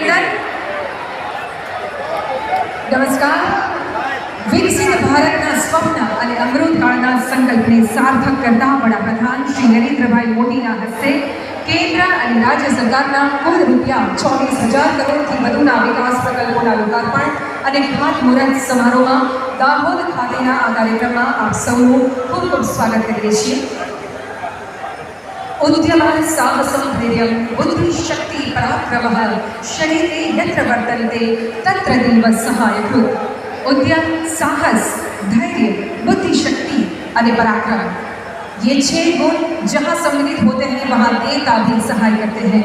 નમસ્કાર વિકસિત ભારતના સ્વપ્ન અને અમૃતકાળના સંકલ્પને સાર્થક કરતા વડાપ્રધાન શ્રી નરેન્દ્રભાઈ મોદીના હસ્તે કેન્દ્ર અને રાજ્ય સરકારના કુલ રૂપિયા ચોવીસ હજાર કરોડથી વધુના વિકાસ પ્રકલ્પોના લોકાર્પણ અને ખાતમુહૂર્ત સમારોહમાં દાહોદ ખાતેના આ કાર્યક્રમમાં આપ સૌનું ખૂબ ખૂબ સ્વાગત કરીએ છીએ उद्यम साहसं धैर्यं बुद्धिशक्ति पराक्रम शरीर यत्र वर्तन्ते तत्र देव उद्यम साहस धैर्य बुद्धिशक्ति અને पराक्रम ये छह गुण जहाँ सम्मिलित होते हैं वहाँ देवता भी सहाय करते हैं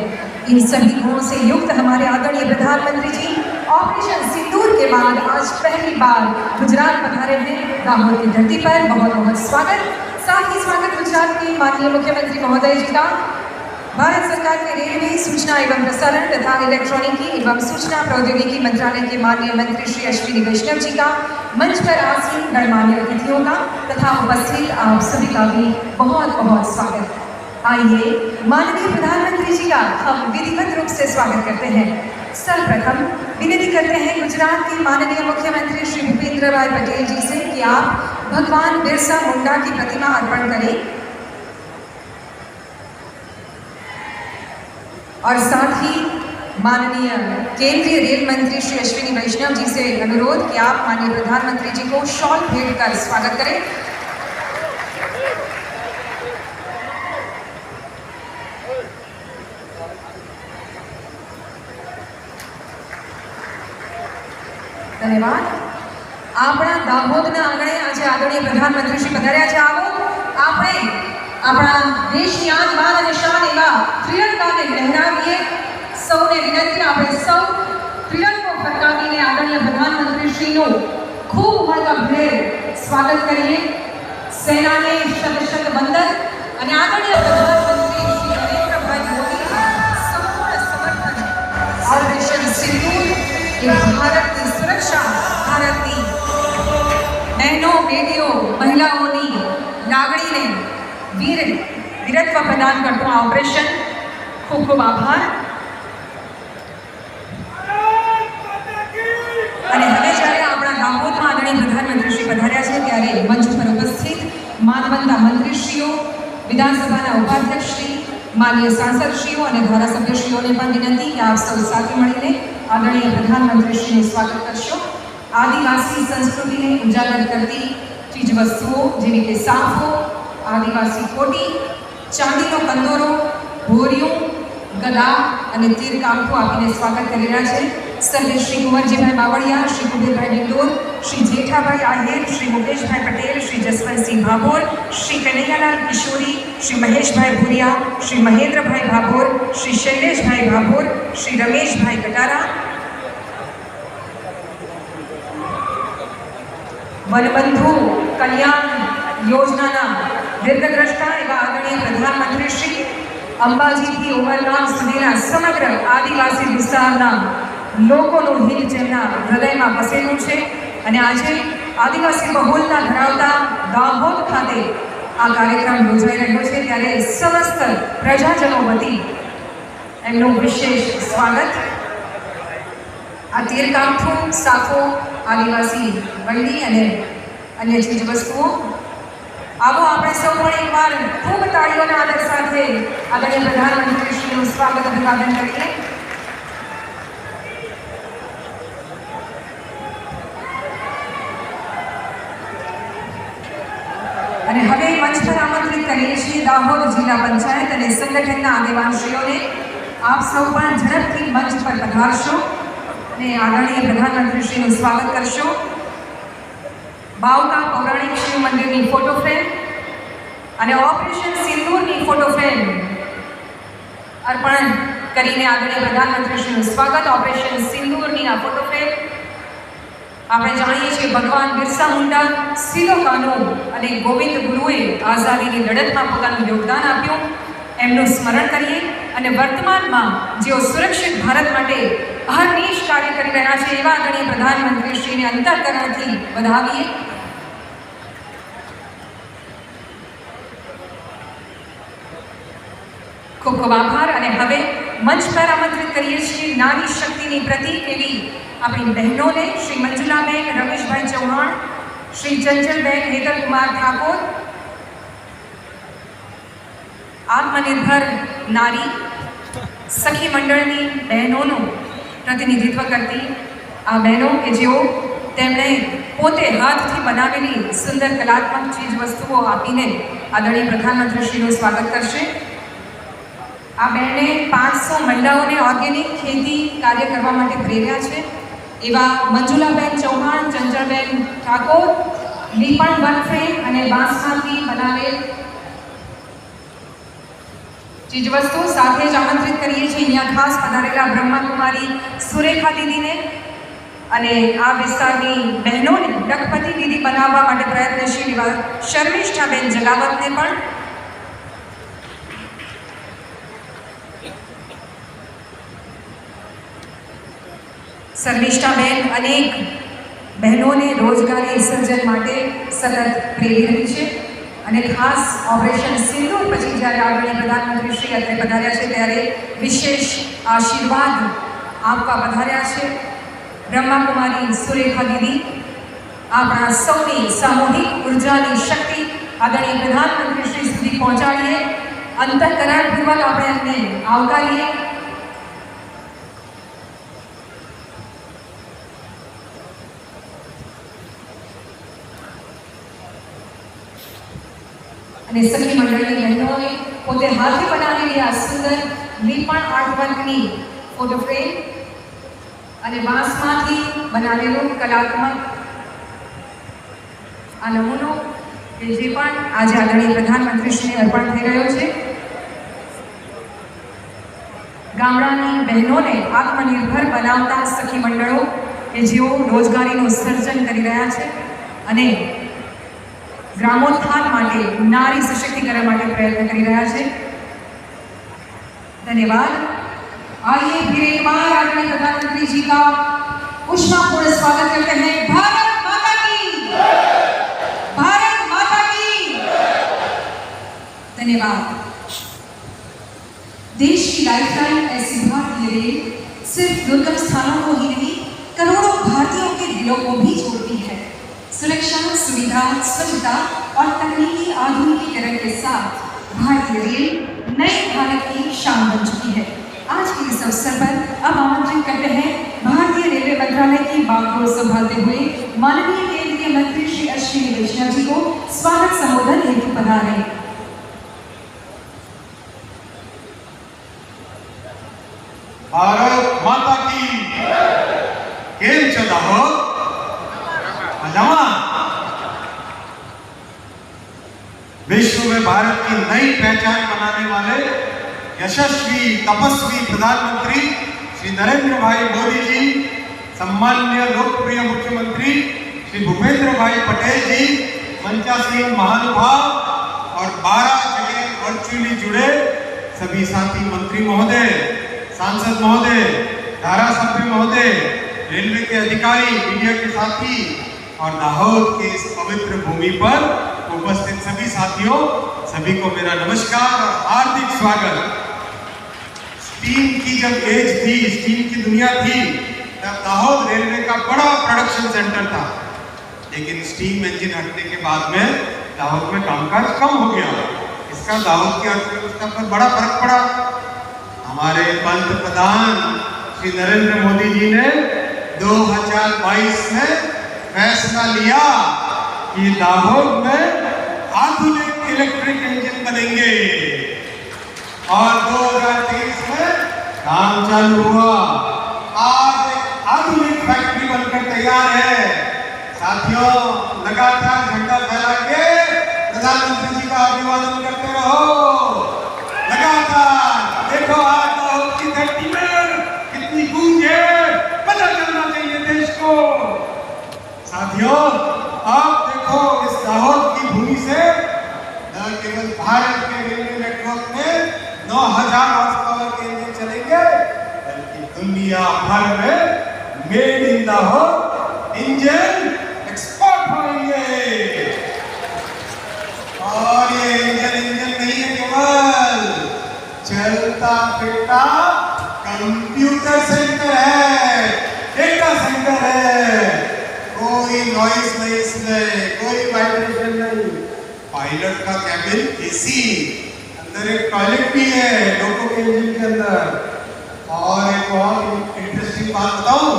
इन सभी गुणों से युक्त हमारे आदरणीय प्रधानमंत्री जी ऑपरेशन सिंदूर के बाद आज पहली बार गुजरात पधारे हैं राहुल की धरती पर बहुत बहुत स्वागत साथ ही स्वागत गुजरात के माननीय मुख्यमंत्री महोदय जी का भारत सरकार के रेलवे सूचना एवं प्रसारण तथा इलेक्ट्रॉनिकी एवं सूचना प्रौद्योगिकी मंत्रालय के माननीय मंत्री श्री अश्विनी वैष्णव जी का मंच पर आसीन गणमान्य अतिथियों का तथा उपस्थित आप सभी का भी बहुत बहुत स्वागत आइए माननीय प्रधानमंत्री जी का हम विधिवत रूप से स्वागत करते हैं सर्वप्रथम विनती करते हैं गुजरात के माननीय मुख्यमंत्री श्री भूपेंद्र भाई पटेल जी से कि आप भगवान बिरसा मुंडा की प्रतिमा अर्पण करें और साथ ही माननीय केंद्रीय रेल मंत्री श्री अश्विनी वैष्णव जी से अनुरोध कि आप माननीय प्रधानमंत्री जी को शॉल भेंट कर स्वागत करें ધન્યવાદ આપણા દાહોદના આંગણે આજે આદરણીય પ્રધાનમંત્રી શ્રી પધાર્યા છે આવો આપણે આપણા દેશની આજ માન અને શાન એવા ત્રિરંગાને લહેરાવીએ સૌને વિનંતી આપણે સૌ ત્રિરંગો ફરકાવીને આદરણીય પ્રધાનમંત્રી શ્રીનું ખૂબ ઉમળકા સ્વાગત કરીએ સેનાને શત શત વંદન અને આદરણીય પ્રધાનમંત્રી શ્રી નરેન્દ્રભાઈ મોદી સંપૂર્ણ સમર્થન આ દેશની સિંદૂર એ ભારતની સુરક્ષા ભારતની બહેનો બેટીઓ મહિલાઓની લાગણીને વીર વીરત્વ પ્રદાન કરતું આ ઓપરેશન ખૂબ ખૂબ આભાર અને હવે જ્યારે આપણા દાહોદમાં આદરણીય પ્રધાનમંત્રીશ્રી પધાર્યા છે ત્યારે મંચ પર ઉપસ્થિત માનવંતા મંત્રીશ્રીઓ વિધાનસભાના ઉપાધ્યક્ષશ્રી માનનીય સાંસદશ્રીઓ અને ધારાસભ્યશ્રીઓને પણ વિનંતી કે આપ સૌ સાથે મળીને આદરણીય પ્રધાનમંત્રીશ્રીનું સ્વાગત કરશો આદિવાસી સંસ્કૃતિને ઉજાગર કરતી ચીજવસ્તુઓ જેવી કે સાફો આદિવાસી કોટી ચાંદીનો કંદોરો ભોરિયું ગદા અને તીર કામઠું આપીને સ્વાગત કરી રહ્યા છે सर्वे श्री कुंवरजी भाई बावड़िया श्री कुबीर भाई डिंडोर श्री जेठा भाई आहिर श्री मुकेश भाई पटेल श्री जसवंत सिंह भाभोर श्री कन्हैयालाल किशोरी श्री महेश भाई भूरिया श्री महेंद्र भाई भाभोर श्री शैलेश भाई भाभोर श्री रमेश भाई कटारा वनबंधु कल्याण योजना दीर्घद्रष्टा एवं आदरणीय प्रधानमंत्री श्री अंबाजी की उम्र नाम सुधीना समग्र आदिवासी विस्तार લોકોનું હીર જેમના હૃદયમાં વસેલું છે અને આજે આદિવાસી બહુલતા ધરાવતા દાહોદ ખાતે આ કાર્યક્રમ યોજાઈ રહ્યો છે ત્યારે સમસ્ત પ્રજાજનો વતી એમનું વિશેષ સ્વાગત આ તીરકામઠું સાફો આદિવાસી વંડી અને અન્ય ચીજ વસ્તુઓ આવો આપણે સૌ પણ એકવાર ખૂબ તાળીઓના આદર સાથે આદરણીય પ્રધાનમંત્રીશ્રીનું સ્વાગત અભિવાદન કરીએ અને હવે મંચ પર આમંત્રિત કરીએ છીએ દાહોદ જિલ્લા પંચાયત અને સંગઠનના આગેવાનશ્રીઓને આપ સૌ પણ ઝડપથી મંચ પર પધારશો અને આદરણીય પ્રધાનમંત્રીશ્રીનું સ્વાગત કરશો બાવકા પૌરાણિક શિવ મંદિરની ફોટો ફ્રેમ અને ઓપરેશન સિંદૂરની ફોટો ફ્રેમ અર્પણ કરીને આદરણીય પ્રધાનમંત્રીશ્રીનું સ્વાગત ઓપરેશન સિંદૂરની આ ફોટો ફ્રેમ આપણે જાણીએ છીએ ભગવાન બિરસા મુંડા સિલોકાનો અને ગોવિંદ ગુરુએ આઝાદીની લડતમાં પોતાનું યોગદાન આપ્યું એમનું સ્મરણ કરીએ અને વર્તમાનમાં જેઓ સુરક્ષિત ભારત માટે અહર્નિશ કાર્ય કરી રહ્યા છે એવા ઘણી પ્રધાનમંત્રીશ્રીને અંતરકરણથી વધાવીએ ખૂબ ખૂબ આભાર અને હવે મંચ પર આમંત્રિત કરીએ છીએ નારી શક્તિની પ્રતીક એવી આપણી બહેનોને શ્રી મંજુલાબેન રમેશભાઈ ચૌહાણ શ્રી ચંચલબેન હેતલકુમાર ઠાકોર આત્મનિર્ભર નારી સખી મંડળની બહેનોનું પ્રતિનિધિત્વ કરતી આ બહેનો કે જેઓ તેમણે પોતે હાથથી બનાવેલી સુંદર કલાત્મક ચીજ વસ્તુઓ આપીને આદરણીય પ્રધાનમંત્રીશ્રીનું સ્વાગત કરશે આ બહેને પાંચસો મહિલાઓને ઓર્ગેનિક ખેતી કાર્ય કરવા માટે પ્રેર્યા છે એવા મંજુલાબેન ચૌહાણ ચંચળબેન ઠાકોર લીપણ વનફ્રે અને બાંસમાંથી બનાવેલ ચીજવસ્તુ સાથે જ આમંત્રિત કરીએ છીએ અહીંયા ખાસ પધારેલા બ્રહ્માકુમારી સુરેખા દીદીને અને આ વિસ્તારની બહેનોને લખપતિ દીદી બનાવવા માટે પ્રયત્નશીલ એવા શર્મિષ્ઠાબેન જગાવતને પણ શર્મિષ્ઠાબેન અનેક બહેનોને રોજગારી વિસર્જન માટે સતત પ્રેરી રહી છે અને ખાસ ઓપરેશન સિંદૂર પછી જ્યારે આગળ પ્રધાનમંત્રી શ્રી અત્યારે પધાર્યા છે ત્યારે વિશેષ આશીર્વાદ આપવા પધાર્યા છે બ્રહ્માકુમારી સુરેખા દીદી આપણા સૌની સામૂહિક ઉર્જાની શક્તિ આદરણીય પ્રધાનમંત્રી શ્રી સુધી પહોંચાડીએ અંતઃકરણપૂર્વક આપણે એમને આવકારીએ અને સખી મંડળની બહેનોએ પોતે હાથે બનાવેલી આ સુંદર લીપણ આર્ટવર્કની ફોટો ફ્રેમ અને બાંસમાંથી બનાવેલું કલાત્મક આ નમૂનો કે જે પણ આજે આદરણીય પ્રધાનમંત્રીશ્રીને અર્પણ થઈ રહ્યો છે ગામડાની બહેનોને આત્મનિર્ભર બનાવતા સખી મંડળો કે જેઓ રોજગારીનું સર્જન કરી રહ્યા છે અને ग्रामोत्थान માટે નારી સશક્તિકરણ માટે પ્રયત્ન કરી રહ્યા છે. ધન્યવાદ. આલે શ્રીમાન આદરણીય પ્રધાનમંત્રીજી કા કુષ્માપુરે સ્વાગત કહેને ભારત માતા કી જય. ભાઈ માતા કી જય. ધન્યવાદ. દેશની લાઇફલાઇન સિધાર્તી રેલ सिर्फ ગલક સ્થળો કોહી દેહી કરોડો ભારતીયો કે વિલોકો ભી છોડતી હૈ. सुरक्षा सुविधा स्वच्छता और तकनीकी आधुनिकीकरण के साथ भारतीय रेल नए भारत की शान बन चुकी है आज के इस अवसर पर अब आमंत्रित करते हैं भारतीय रेलवे मंत्रालय की को संभालते हुए माननीय केंद्रीय मंत्री श्री अश्विनी वैष्णव जी को स्वागत संबोधन हेतु पधारे भारत माता की केम चला हो विश्व में भारत की नई पहचान बनाने वाले यशस्वी तपस्वी प्रधानमंत्री श्री नरेंद्र भाई मोदी जी सम्मान्य लोकप्रिय मुख्यमंत्री श्री भूपेंद्र भाई पटेल जी मंचासीन महानुभाव और बारह जगह वर्चुअली जुड़े सभी साथी मंत्री महोदय सांसद महोदय धारा सभी महोदय रेलवे के अधिकारी इंडिया के साथी और दाहोद के इस पवित्र भूमि पर उपस्थित सभी साथियों सभी को मेरा नमस्कार और हार्दिक स्वागत स्टीम की जब एज थी स्टीम की दुनिया थी तब दाहोद रेलवे का बड़ा प्रोडक्शन सेंटर था लेकिन स्टीम इंजन हटने के बाद में दाहोद में कामकाज कम हो गया इसका दाहोद की अर्थव्यवस्था पर बड़ा फर्क पड़ा हमारे पंत प्रधान श्री नरेंद्र मोदी जी ने 2022 में फैसला लिया कि लाहौर में आधुनिक इलेक्ट्रिक इंजन बनेंगे और 2023 में काम चालू हुआ आज एक आधुनिक फैक्ट्री बनकर तैयार है साथियों लगातार झंडा फैला के प्रधानमंत्री जी का अभिवादन करते रहो लगातार देखो आज तो की धरती में कितनी गूंज है पता चलना चाहिए देश को साथियों आप देखो इस दाहोद की भूमि से न केवल भारत के रेलवे नेटवर्क में 9000 हॉर्स पावर के लिए चलेंगे बल्कि दुनिया भर में made in Dahod engine export होंगे और ये इंजन इंजन नहीं है केवल चलता फिरता कंप्यूटर सेंटर है डेटा सेंटर है कोई नॉइस नहीं इसमें कोई वाइब्रेशन नहीं पायलट का कैबिन एसी अंदर एक टॉयलेट भी है लोगों के इंजन के अंदर और एक और इंटरेस्टिंग बात बताऊं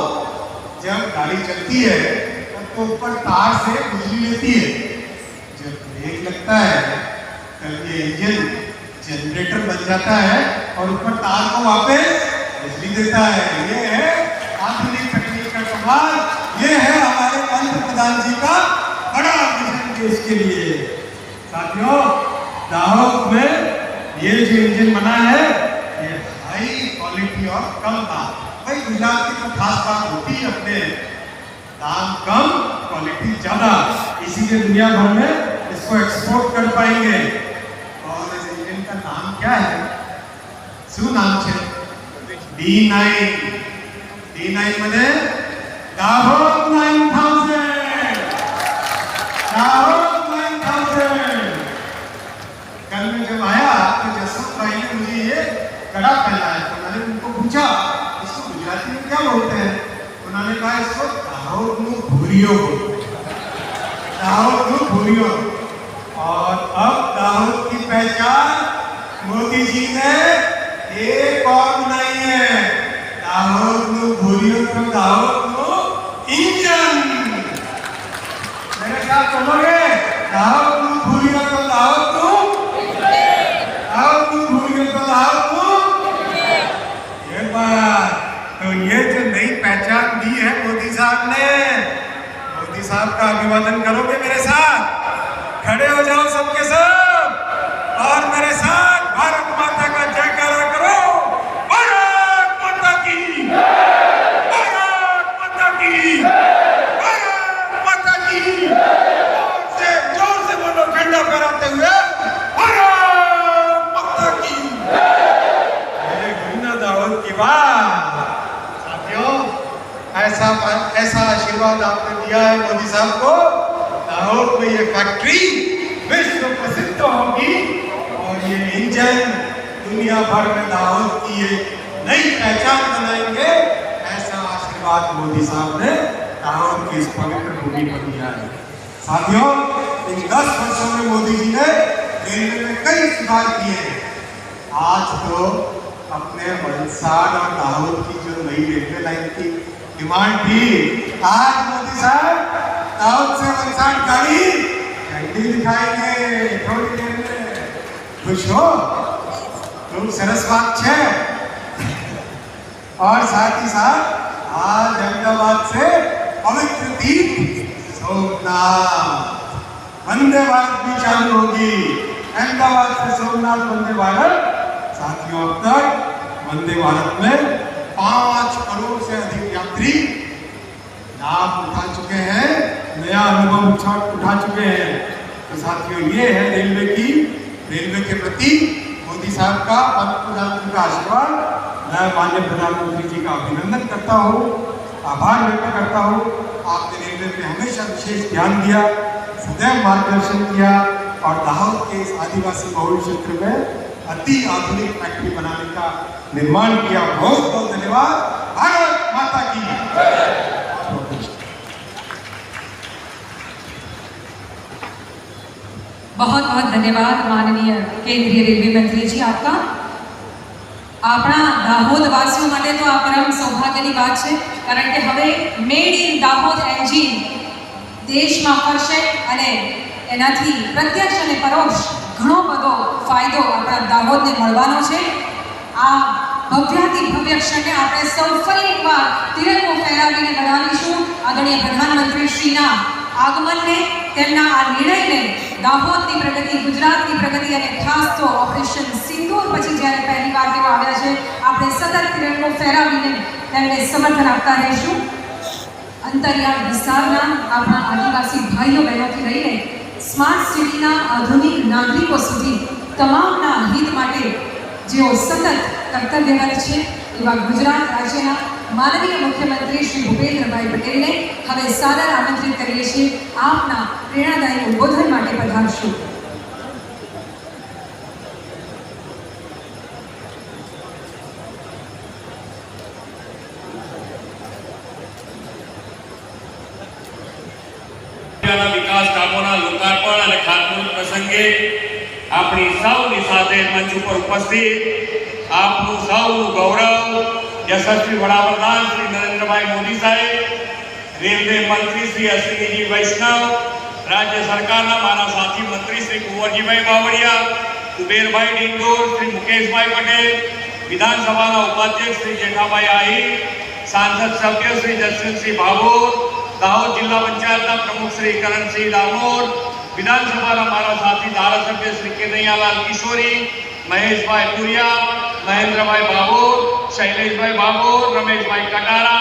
जब गाड़ी चलती है तब तो ऊपर तार से बिजली लेती है जब ब्रेक लगता है तब ये इंजन जनरेटर बन जाता है और ऊपर तार को वापस बिजली देता है ये है आधुनिक तकनीक का कमाल ये है हमारे पंत प्रधान जी का बड़ा विजन देश के लिए साथियों दाहोद में ये जो इंजन बना है ये हाई क्वालिटी और कम दाम भाई गुजरात की तो खास बात होती है अपने दाम कम क्वालिटी ज्यादा इसीलिए दुनिया भर में इसको एक्सपोर्ट कर पाएंगे और इस इंजन का नाम क्या है શું नाम છે डी नाइन डी नाइन मैंने दाहोद દાહોદનું ભૂરિયો દાહોદનું ભૂરિયો और अब दाऊद की पहचान मोदी जी ने एक और बनाई है दाऊद नु भूरियो तो दाऊद नु इंजन मेरे ख्याल समझे दाऊद नु भूरियो तो दाऊद नु दाऊद नु भूरियो तो दाऊद नु ये बात तो ये जो नई पहचान दी है साहब का अभिवादन करोगे मेरे साथ खड़े हो जाओ सबके सब और मेरे साथ भारत माता का जयकारा करो भारत माता की भारत माता की भारत माता की जोर से जोर से बोलो झंडा फहराते हुए ऐसा ऐसा आशीर्वाद आपने किया है मोदी साहब को लाहौर में ये फैक्ट्री विश्व प्रसिद्ध होगी और ये इंजन दुनिया भर में लाहौर की ये नई पहचान बनाएंगे ऐसा आशीर्वाद मोदी साहब ने लाहौर की इस पवित्र भूमि पर दिया है साथियों इन दस वर्षों में मोदी जी ने रेलवे में कई सुधार किए हैं आज तो अपने वलसाड और लाहौर की जो नई रेलवे लाइन थी डिमांड थी आज मोदी साहब दाऊद से इंसान गाड़ी कैंडी दिखाएंगे थोड़ी देर में खुश हो तुम सरस बात छे और साथ ही साथ आज अहमदाबाद से पवित्र दीप सोमनाथ वंदे भारत भी चालू होगी अहमदाबाद से सोमनाथ वंदे भारत साथियों अब तक वंदे भारत में पांच करोड़ से अधिक यात्री लाभ उठा चुके हैं नया अनुभव उठा उठा चुके हैं तो साथियों ये है रेलवे की रेलवे के प्रति मोदी साहब का और प्रधानमंत्री का आशीर्वाद मैं माननीय प्रधानमंत्री जी का अभिनंदन करता हूँ आभार व्यक्त करता हूँ आपने रेलवे पे हमेशा विशेष ध्यान दिया सदैव मार्गदर्शन किया और दाहोद के इस आदिवासी बहुल क्षेत्र में अति आधुनिक फैक्ट्री बनाने का निर्माण किया बहुत बहुत धन्यवाद भारत माता की बहुत बहुत धन्यवाद माननीय केंद्रीय रेलवे मंत्री जी आपका આપણા દાહોદવાસીઓ માટે તો આ પરમ સૌભાગ્યની વાત છે કારણ કે હવે મેડ ઇન દાહોદ એન્જિન દેશમાં ફરશે અને એનાથી પ્રત્યક્ષ અને परोक्ष ઘણો બધો ફાયદો આપણા દાહોદને મળવાનો છે આ ભવ્યાથી ભવ્ય ક્ષણને આપણે સૌ ફરી એકવાર તિરંગો ફેલાવીને બનાવીશું આદરણીય પ્રધાનમંત્રી શ્રીના આગમનને તેમના આ નિર્ણયને દાહોદની પ્રગતિ ગુજરાતની પ્રગતિ અને ખાસ તો ઓપરેશન સિંદૂર પછી જ્યારે પહેલી વાર તેઓ આવ્યા છે આપણે સતત તિરંગો ફેરાવીને તેમને સમર્થન આપતા રહીશું અંતરિયાળ વિસ્તારના આપણા આદિવાસી ભાઈઓ બહેનોથી લઈને સ્માર્ટ સિટીના આધુનિક નાગરિકો સુધી તમામના હિત માટે જેઓ સતત કર્તવ્યરત છે એવા ગુજરાત રાજ્યના માનનીય મુખ્યમંત્રી શ્રી ભૂપેન્દ્રભાઈ પટેલને હવે સાદર આમંત્રિત કરીએ છીએ આપના પ્રેરણાદાયી ઉદબોધન માટે પધારશું આપેલા વિકાસ કામોના લોકાર્પણ અને ખાતમુહૂર્ત પ્રસંગે આપણી સૌની સાથે મંચ ઉપર ઉપસ્થિત આપનું સૌનું ગૌરવ યશસ્વી વડાપ્રધાન શ્રી નરેન્દ્રભાઈ મોદી સાહેબ રેલવે મંત્રી શ્રી અશ્વિનીજી વૈષ્ણવ રાજ્ય સરકારના મારા સાથી મંત્રી શ્રી કુંવરજીભાઈ બાવળિયા કુબેરભાઈ ડિંડોર શ્રી મુકેશભાઈ પટેલ વિધાનસભાના ઉપાધ્યક્ષ શ્રી જેઠાભાઈ આહિર સાંસદ સભ્ય શ્રી જસવંતસિંહ ભાભોર दाहोद जिला पंचायत प्रमुख श्री करण सिंह डामोर विधानसभा हमारा साथी धारा सभ्य श्री केदयालाल किशोरी महेश भाई पुरिया महेंद्र भाई बाबोर शैलेश भाई बाबोर रमेश भाई कटारा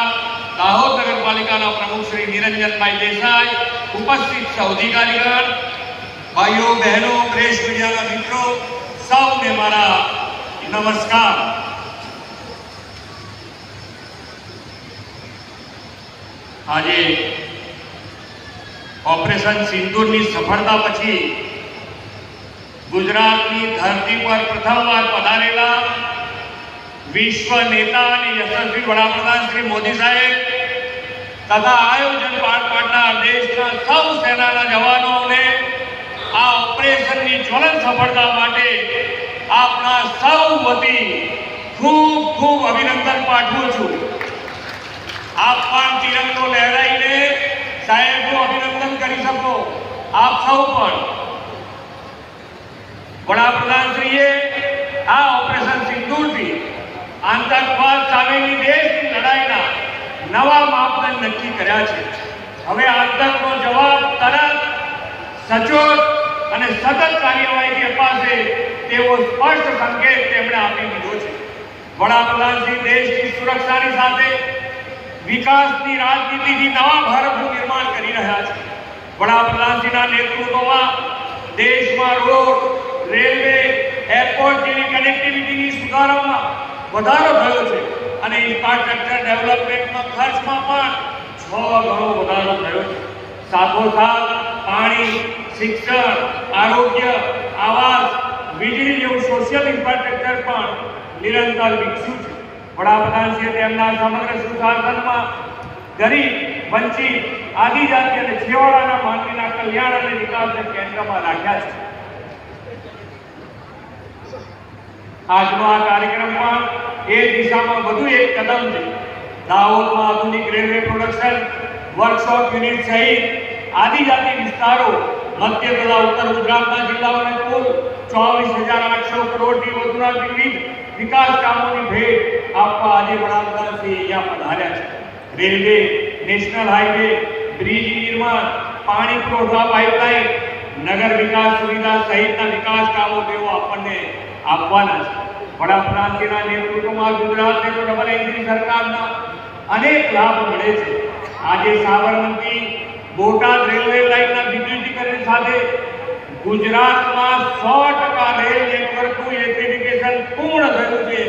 दाहोद नगर पालिका प्रमुख श्री निरंजन भाई देसाई उपस्थित अधिकारीगण भाइयों बहनों प्रेस मीडिया मित्रों सब ने नमस्कार આજે ઓપરેશન સિંદૂરની સફળતા પછી ગુજરાતની ધરતી પર પ્રથમવાર પધારેલા વિશ્વ નેતા અને યશસ્વી વડાપ્રધાન શ્રી મોદી સાહેબ તથા આયોજન પાર પાડનાર દેશના સૌ સેનાના જવાનોને આ ઓપરેશનની જ્વલન સફળતા માટે આપણા સૌ વતી ખૂબ ખૂબ અભિનંદન પાઠવું છું આપ પણ તિરંગો લહેરાઈને સાહેબનું અભિનંદન કરી શકો આપ સૌ પણ વડાપ્રધાનશ્રીએ આ ઓપરેશન સિંદૂરથી આતંકવાદ સામેની દેશની લડાઈના નવા માપદંડ નક્કી કર્યા છે હવે આતંકનો જવાબ તરત સચોટ અને સતત કાર્યવાહીથી અપાશે તેવો સ્પષ્ટ સંકેત તેમણે આપી દીધો છે વડાપ્રધાનશ્રી દેશની સુરક્ષાની સાથે વિકાસની રાજનીતિથી નવા ભારતનું નિર્માણ કરી રહ્યા છે વડાપ્રધાનજીના નેતૃત્વમાં દેશમાં રોડ રેલવે એરપોર્ટ જેવી કનેક્ટિવિટીની સુધારામાં વધારો થયો છે અને ઇન્ફ્રાસ્ટ્રક્ચર ડેવલપમેન્ટમાં ખર્ચમાં પણ છ ગણો વધારો થયો છે સાથોસાથ પાણી શિક્ષણ આરોગ્ય આવાસ વીજળી જેવું સોશિયલ ઇન્ફ્રાસ્ટ્રક્ચર પણ નિરંતર વિકસ્યું છે વડાપ્રધાન છે તેમના સમગ્ર સુશાસનમાં ગરીબ વંચિત આદિજાતિ અને છેવાડાના માનવીના કલ્યાણ અને વિકાસને કેન્દ્રમાં રાખ્યા છે આજનો આ કાર્યક્રમમાં એ દિશામાં વધુ એક કદમ છે દાહોદમાં આધુનિક રેલવે પ્રોડક્શન વર્કશોપ યુનિટ સહિત આદિજાતિ વિસ્તારો મધ્ય તથા ઉત્તર ગુજરાતના જિલ્લાઓને કુલ ચોવીસ હજાર આઠસો કરોડની વધુના વિવિધ વિકાસ કામોની ભેટ આપવા આજે વડાપ્રધાનશ્રી અહીંયા પધાર્યા છે રેલવે નેશનલ હાઈવે બ્રિજ નિર્માણ પાણી પુરવઠા પાઇપલાઇન નગર વિકાસ સુવિધા સહિતના વિકાસ કામો તેઓ આપણને આપવાના છે વડાપ્રધાનશ્રીના નેતૃત્વમાં ગુજરાતને તો ડબલ એન્જિન સરકારના અનેક લાભ મળે છે આજે સાબરમતી બોટાદ રેલવે લાઇનના વિદ્યુતીકરણ સાથે ગુજરાતમાં સો ટકા રેલ નેટવર્કનું ઇલેક્ટ્રિફિકેશન પૂર્ણ થયું છે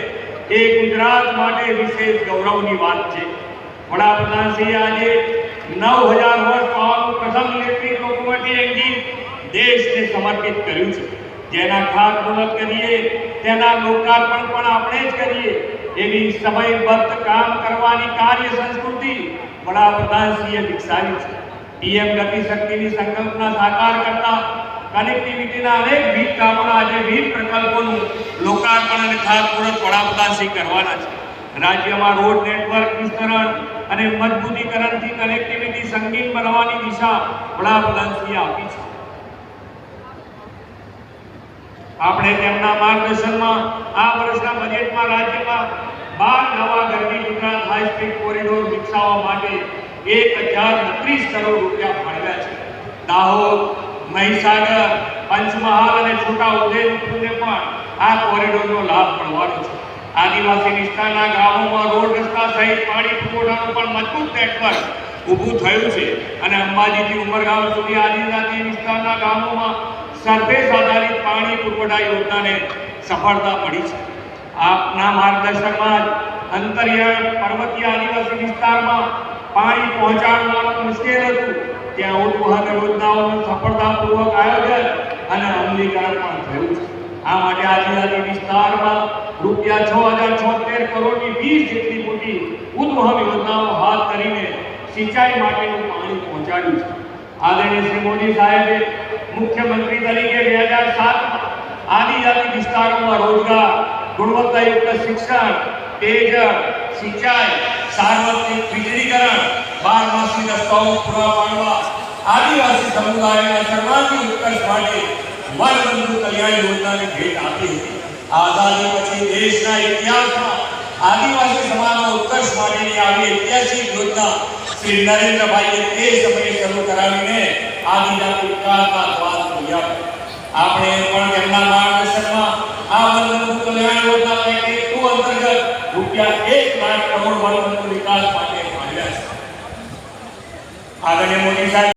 એ ગુજરાત માટે વિશેષ ગૌરવની વાત છે વડાપ્રધાનશ્રી આજે નવ હજાર વર્ષ પાવાનું પ્રથમ ઇલેક્ટ્રિક લોકોમોટિવ એન્જિન દેશને સમર્પિત કર્યું છે જેના ખાતમુહૂર્ત કરીએ તેના લોકાર્પણ પણ આપણે જ કરીએ એવી સમયબદ્ધ કામ કરવાની કાર્ય સંસ્કૃતિ વડાપ્રધાનશ્રીએ વિકસાવી છે પીએમ ગતિ સંકલ્પના સાકાર કરતા કનેક્ટિવિટીના અનેક વિવિધ કામોના આજે વિવિધ પ્રકલ્પોનું લોકાર્પણ અને ખાતમુહૂર્ત વડાપ્રધાનશ્રી કરવાના છે રાજ્યમાં રોડ નેટવર્ક વિસ્તરણ અને મજબૂતીકરણથી કનેક્ટિવિટી સંગીન બનવાની દિશા વડાપ્રધાનશ્રીએ આપી છે આપણે તેમના માર્ગદર્શનમાં આ વર્ષના બજેટમાં રાજ્યમાં બાર નવા ગરબી ગુજરાત હાઈ કોરિડોર વિકસાવવા માટે એક હજાર બત્રીસ કરોડ રૂપિયા ફાળવ્યા છે દાહોદ મહીસાગર પંચમહાલ અને છોટા ઉદેપુરને પણ આ કોરિડોરનો લાભ મળવાનો છે આદિવાસી વિસ્તારના ગામોમાં રોડ રસ્તા સહિત પાણી પુરવઠાનું પણ મજબૂત નેટવર્ક ઊભું થયું છે અને અંબાજીથી ઉમરગામ સુધી આદિજાતિ વિસ્તારના ગામોમાં સરફેસ આધારિત પાણી પુરવઠા યોજનાને સફળતા મળી છે આપના માર્ગદર્શનમાં અંતરિયાળ પર્વતીય આદિવાસી વિસ્તારમાં પાણી પહોંચાડવાનું મુશ્કેલ હતું ત્યાં ઉદ્વહન યોજનાઓનું સફળતાપૂર્વક આયોજન અને અમલીકરણ પણ થયું છે આ માટે આદિવાસી વિસ્તારમાં રૂપિયા છ હજાર છોતેર કરોડની વીસ જેટલી મોટી ઉદ્વહન યોજનાઓ હાથ કરીને સિંચાઈ માટેનું પાણી પહોંચાડ્યું છે આદરણીય શ્રી મોદી સાહેબે મુખ્યમંત્રી તરીકે બે હજાર સાતમાં આદિજાતિ વિસ્તારોમાં રોજગાર ગુણવત્તાયુક્ત શિક્ષણ પેયજળ સિંચાઈ સાર્વત્રિક વીજળીકરણ બાર માસી રસ્તાઓ પૂરા પાડવા આદિવાસી સમુદાયના સર્વાંગી ઉત્કર્ષ માટે વનબંધુ કલ્યાણ યોજનાને ભેટ આપી હતી આઝાદી પછી દેશના ઇતિહાસમાં આદિવાસી સમાજના ઉત્કર્ષ માટેની આવી ઐતિહાસિક યોજના શ્રી નરેન્દ્રભાઈએ તે સમયે શરૂ કરાવીને આદિજાતિ વિકાસના દ્વાર ખોલ્યા આપણે પણ તેમના માર્ગદર્શનમાં આ વનબંધુ કલ્યાણ યોજના પેકેજ ટુ અંતર્ગત રૂપિયા એક લાખ કરોડ વર્ગનો વિકાસ માટે ફાળવ્યા છે આગળ મોદી સાહેબ